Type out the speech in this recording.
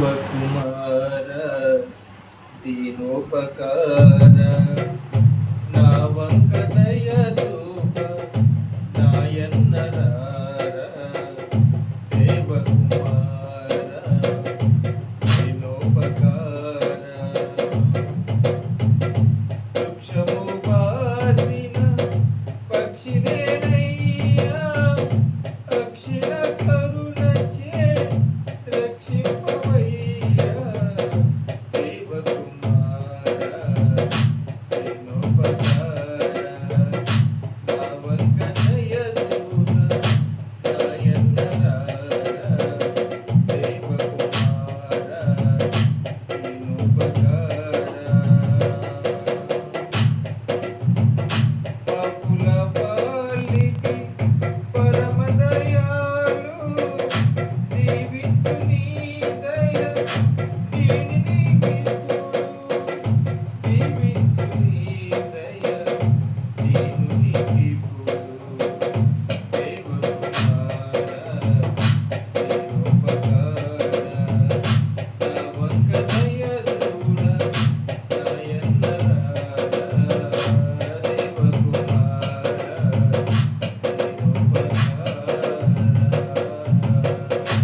Kumara దీనోపకార. Thank you.